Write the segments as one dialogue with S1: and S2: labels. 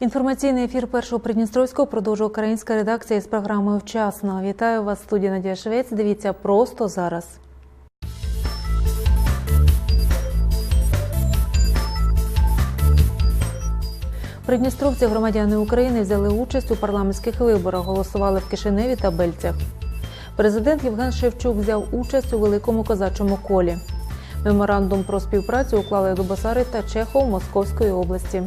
S1: Інформаційний ефір першого Придністровського продовжує українська редакція з програмою Вчасно. Вітаю вас, студія Надія Швець. Дивіться просто зараз. Придністровці громадяни України взяли участь у парламентських виборах, голосували в Кишиневі та Бельцях. Президент Євген Шевчук взяв участь у великому козачому колі. Меморандум про співпрацю уклали Дубасари та Чехов Московської області.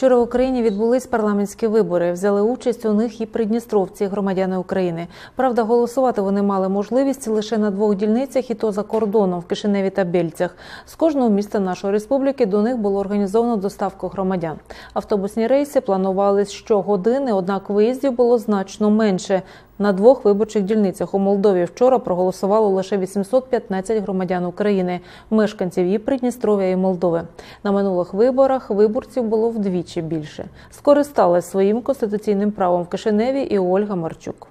S1: Вчора в Україні відбулись парламентські вибори. Взяли участь у них і придністровці, громадяни України. Правда, голосувати вони мали можливість лише на двох дільницях, і то за кордоном в Кишиневі та Бельцях. З кожного міста нашої республіки до них було організовано доставку громадян. Автобусні рейси планували щогодини, однак виїздів було значно менше. На двох виборчих дільницях у Молдові вчора проголосувало лише 815 громадян України, мешканців і Придністров'я і Молдови. На минулих виборах виборців було вдвічі більше. Скористалась своїм конституційним правом в Кишиневі і Ольга Марчук.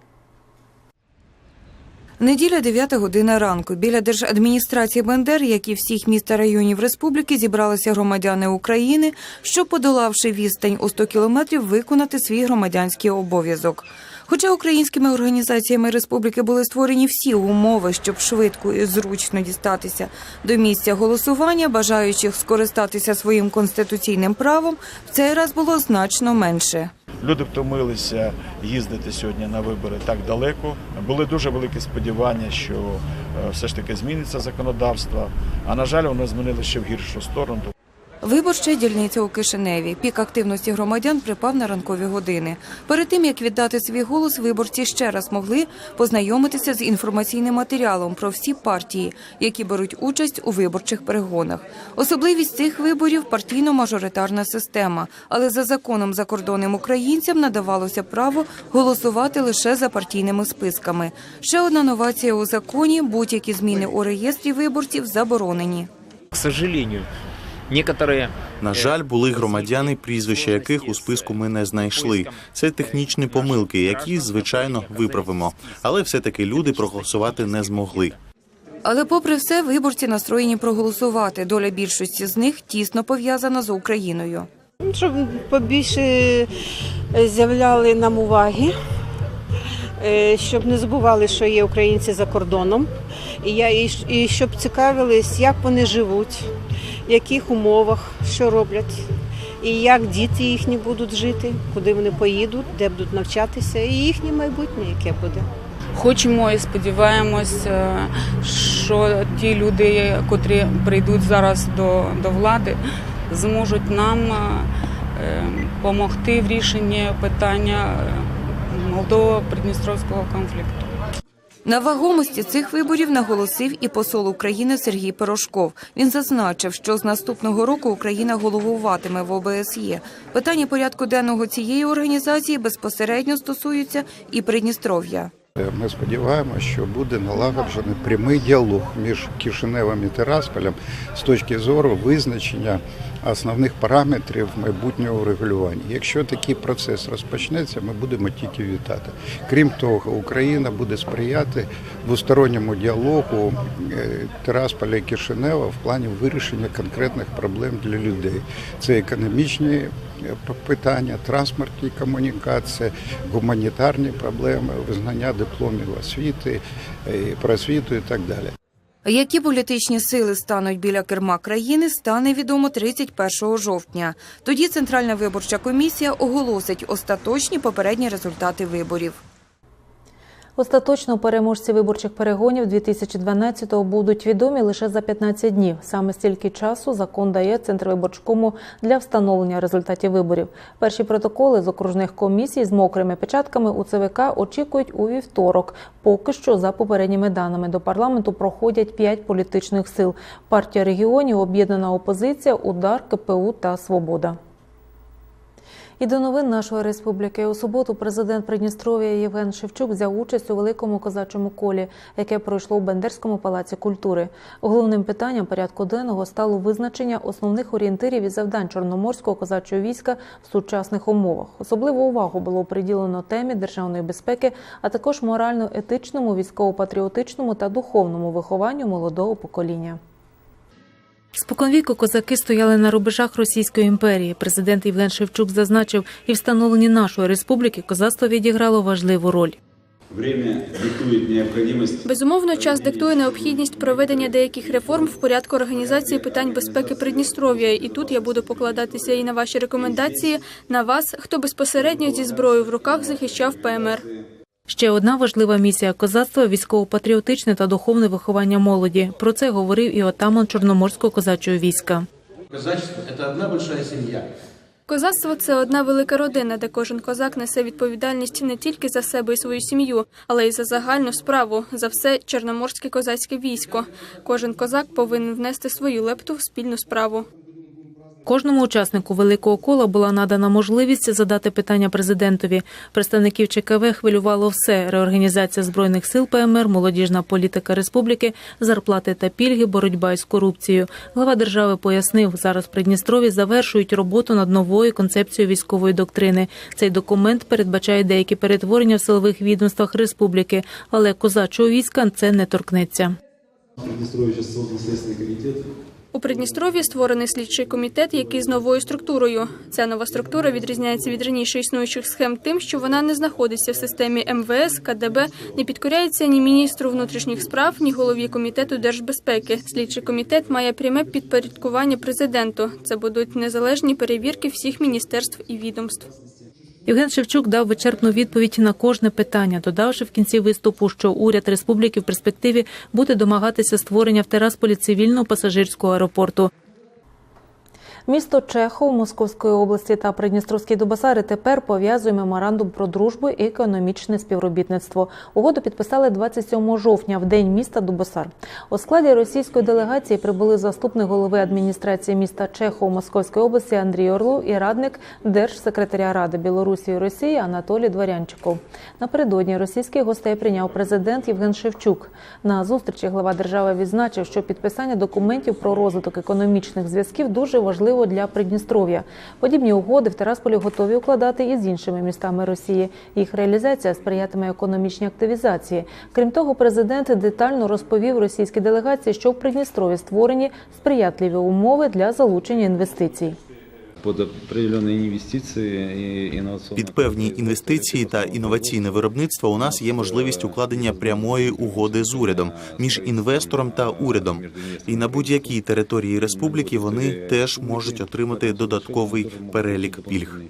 S2: Неділя 9 година ранку. Біля держадміністрації Бендер, як і всіх міст та районів республіки, зібралися громадяни України, щоб, подолавши відстань у 100 кілометрів, виконати свій громадянський обов'язок. Хоча українськими організаціями республіки були створені всі умови, щоб швидко і зручно дістатися до місця голосування, бажаючих скористатися своїм конституційним правом, в цей раз було значно менше.
S3: Люди втомилися їздити сьогодні на вибори так далеко. Були дуже великі сподівання, що е, все ж таки зміниться законодавство. А на жаль, воно змінилося ще в гіршу сторону.
S2: Виборча дільниця у Кишиневі. Пік активності громадян припав на ранкові години. Перед тим як віддати свій голос, виборці ще раз могли познайомитися з інформаційним матеріалом про всі партії, які беруть участь у виборчих перегонах. Особливість цих виборів партійно-мажоритарна система, але за законом закордонним українцям надавалося право голосувати лише за партійними списками. Ще одна новація у законі: будь-які зміни у реєстрі виборців заборонені.
S4: К сожалению,
S5: На жаль, були громадяни, прізвища яких у списку ми не знайшли. Це технічні помилки, які звичайно виправимо. Але все-таки люди проголосувати не змогли.
S2: Але, попри все, виборці настроєні проголосувати. Доля більшості з них тісно пов'язана з Україною.
S6: Щоб побільше е, з'являли нам уваги, е, щоб не забували, що є українці за кордоном, я, і щоб цікавились, як вони живуть, в яких умовах, що роблять, і як діти їхні будуть жити, куди вони поїдуть, де будуть навчатися, і їхнє майбутнє, яке буде.
S7: Хочемо і сподіваємось, е, що ті люди, котрі прийдуть зараз до, до влади, зможуть нам допомогти в рішенні питання е, Молдово-Придністровського конфлікту.
S2: На вагомості цих виборів наголосив і посол України Сергій Пирожков. Він зазначив, що з наступного року Україна головуватиме в ОБСЄ. Питання порядку денного цієї організації безпосередньо стосуються і Придністров'я.
S8: Ми сподіваємося, що буде налагоджений прямий діалог між Кишиневом і Тирасполем з точки зору визначення основних параметрів майбутнього регулювання. Якщо такий процес розпочнеться, ми будемо тільки вітати. Крім того, Україна буде сприяти двосторонньому діалогу е, Тирасполя і Кишинева в плані вирішення конкретних проблем для людей. Це економічні е, питання, транспортні комунікації, гуманітарні проблеми, визнання дипломів освіти, е, просвіту і так далі.
S2: Які політичні сили стануть біля керма країни, стане відомо 31 жовтня. Тоді Центральна виборча комісія оголосить остаточні попередні результати виборів.
S1: Остаточно переможці виборчих перегонів 2012-го будуть відомі лише за 15 днів. Саме стільки часу закон дає Центрвиборчкому для встановлення результатів виборів. Перші протоколи з окружних комісій з мокрими печатками у ЦВК очікують у вівторок. Поки що, за попередніми даними, до парламенту проходять п'ять політичних сил: партія регіонів, об'єднана опозиція, удар, КПУ та Свобода. І до новин нашої республіки у суботу президент Придністров'я Євген Шевчук взяв участь у великому козачому колі, яке пройшло у Бендерському палаці культури. Головним питанням порядку денного стало визначення основних орієнтирів і завдань чорноморського козачого війська в сучасних умовах. Особливу увагу було приділено темі державної безпеки, а також морально-етичному, військово-патріотичному та духовному вихованню молодого покоління. Споконвіку козаки стояли на рубежах Російської імперії. Президент Євген Шевчук зазначив, і встановленні нашої республіки козацтво відіграло важливу роль.
S9: Безумовно, час диктує необхідність проведення деяких реформ в порядку організації питань безпеки Придністров'я. І тут я буду покладатися і на ваші рекомендації, на вас, хто безпосередньо зі зброєю в руках захищав ПМР.
S1: Ще одна важлива місія козацтва військово-патріотичне та духовне виховання молоді. Про це говорив і отаман Чорноморського козачого війська.
S10: казачество – это одна большая семья.
S9: Козацтво це одна велика родина, де кожен козак несе відповідальність не тільки за себе і свою сім'ю, але й за загальну справу, за все чорноморське козацьке військо. Кожен козак повинен внести свою лепту в спільну справу.
S1: Кожному учаснику великого кола була надана можливість задати питання президентові. Представників ЧКВ хвилювало все: реорганізація збройних сил ПМР, молодіжна політика республіки, зарплати та пільги, боротьба із корупцією. Глава держави пояснив, зараз в Придністрові завершують роботу над новою концепцією військової доктрини. Цей документ передбачає деякі перетворення в силових відомствах республіки, але козачого війська це не торкнеться.
S10: Сейчас создан Следственный комитет.
S9: У Придністров'ї створений слідчий комітет, який з новою структурою. Ця нова структура відрізняється від раніше існуючих схем тим, що вона не знаходиться в системі МВС, КДБ, не підкоряється ні міністру внутрішніх справ, ні голові комітету держбезпеки. Слідчий комітет має пряме підпорядкування президенту. Це будуть незалежні перевірки всіх міністерств і відомств.
S1: Євген Шевчук дав вичерпну відповідь на кожне питання, додавши в кінці виступу, що уряд республіки в перспективі буде домагатися створення в Терасполі цивільного пасажирського аеропорту. Місто Чехов Московської області та Придністровські Дубасари тепер пов'язує меморандум про дружбу і економічне співробітництво. Угоду підписали 27 жовтня, в день міста Дубасар. У складі російської делегації прибули заступник голови адміністрації міста Чехов Московської області Андрій Орлов і радник держсекретаря Ради Білорусі і Росії Анатолій Дворянчиков. Напередодні російських гостей прийняв президент Євген Шевчук. На зустрічі глава держави відзначив, що підписання документів про розвиток економічних зв'язків дуже важливо для Придністров'я. Подібні угоди в Тарасполі готові укладати і з іншими містами Росії. Їх реалізація сприятиме економічній активізації. Крім того, президент детально розповів російській делегації, що в Придністрові створені сприятливі умови для залучення інвестицій.
S5: Під певні інвестиції та інноваційне виробництво у нас є можливість укладення прямої угоди з урядом між інвестором та урядом. І на будь-якій території республіки вони теж можуть отримати додатковий перелік пільг.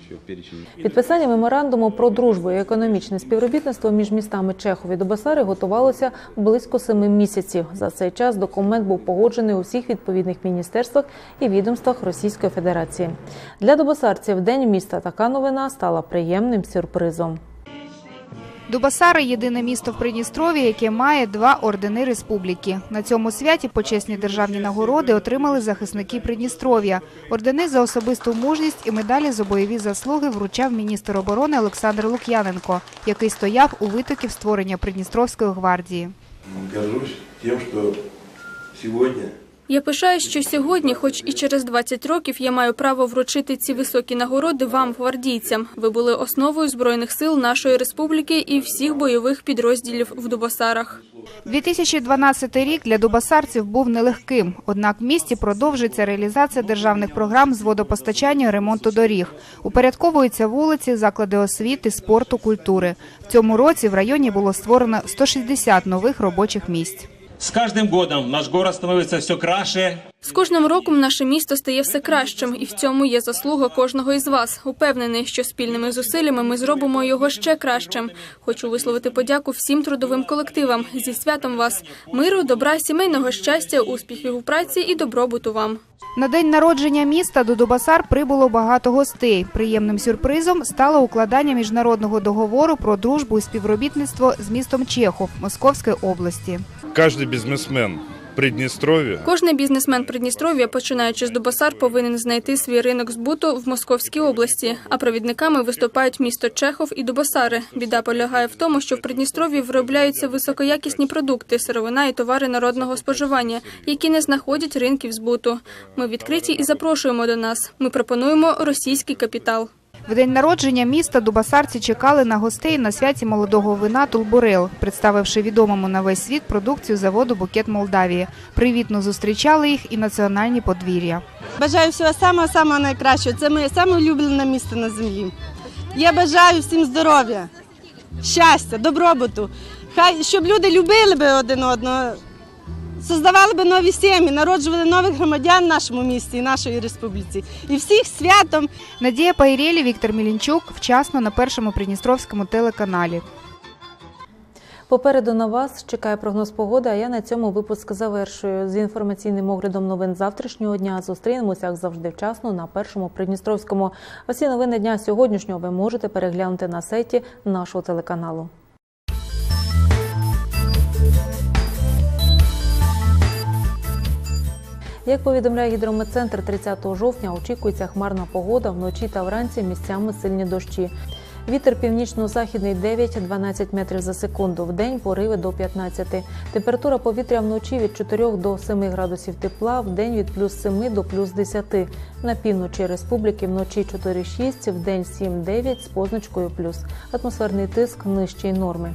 S1: Підписання меморандуму про дружбу і економічне співробітництво між містами Чехов і Дубасари готувалося близько семи місяців. За цей час документ був погоджений у всіх відповідних міністерствах і відомствах Російської Федерації. Для дубасарців день міста така новина стала приємним сюрпризом.
S11: Дубасари – єдине місто в Придністров'ї, яке має два ордени республіки. На цьому святі почесні державні нагороди отримали захисники Придністров'я. Ордени за особисту мужність і медалі за бойові заслуги вручав міністр оборони Олександр Лук'яненко, який стояв у витоків створення Придністровської гвардії.
S12: Горжусь тем, что сегодня
S9: Я пишаюсь, що сьогодні, хоч і через 20 років, я маю право вручити ці високі нагороди вам, гвардійцям. Ви були основою збройних сил нашої республіки і всіх бойових підрозділів в Дубасарах.
S11: 2012 рік для дубасарців був нелегким. Однак в місті продовжується реалізація державних програм з водопостачання ремонту доріг. Упорядковуються вулиці, заклади освіти, спорту, культури. В цьому році в районі було створено 160 нових робочих місць.
S13: С каждым годом наш город становится все краше.
S9: З кожним роком наше місто стає все кращим, і в цьому є заслуга кожного із вас. Упевнений, що спільними зусиллями ми зробимо його ще кращим. Хочу висловити подяку всім трудовим колективам зі святом вас, миру, добра, сімейного щастя, успіхів у праці і добробуту вам.
S11: На день народження міста до Дубасар прибуло багато гостей. Приємним сюрпризом стало укладання міжнародного договору про дружбу і співробітництво з містом Чехов Московської області.
S14: Каждый бизнесмен Приднестровья
S9: Кожний бізнесмен Придністров'я, починаючи з Дубасар, повинен знайти свій ринок збуту в Московській області. А провідниками виступають місто Чехов і Дубасари. Біда полягає в тому, що в Придністров'ї виробляються високоякісні продукти, сировина і товари народного споживання, які не знаходять ринків збуту. Ми відкриті і запрошуємо до нас. Ми пропонуємо російський капітал.
S11: В день народження міста дубасарці чекали на гостей на святі молодого вина Тулбурел, представивши відомому на весь світ продукцію заводу Букет Молдавії. Привітно зустрічали їх і національні подвір'я.
S15: Бажаю всього самого самого найкращого. Це моє саме улюблене місце на землі. Я бажаю всім здоров'я, щастя, добробуту. Хай щоб люди любили би один одного, создавали би нові сім'ї, народжували нових громадян в нашому місті і нашої республіці. І всіх святом.
S11: Надія Пайрєлі, Віктор Мілінчук. Вчасно на першому Придністровському телеканалі.
S1: Попереду на вас чекає прогноз погоди, а я на цьому випуск завершую. З інформаційним оглядом новин завтрашнього дня зустрінемося, як завжди, вчасно на першому Придністровському. Усі новини дня сьогоднішнього ви можете переглянути на сайті нашого телеканалу. Як повідомляє гідрометцентр, 30 жовтня очікується хмарна погода вночі та вранці місцями сильні дощі. Вітер північно-західний 9-12 метрів за секунду. В день пориви до 15. Температура повітря вночі від 4 до 7 градусів тепла, в день від плюс 7 до плюс 10. На півночі республіки вночі 4-6, в день 7-9 з позначкою плюс. Атмосферний тиск нижчий норми.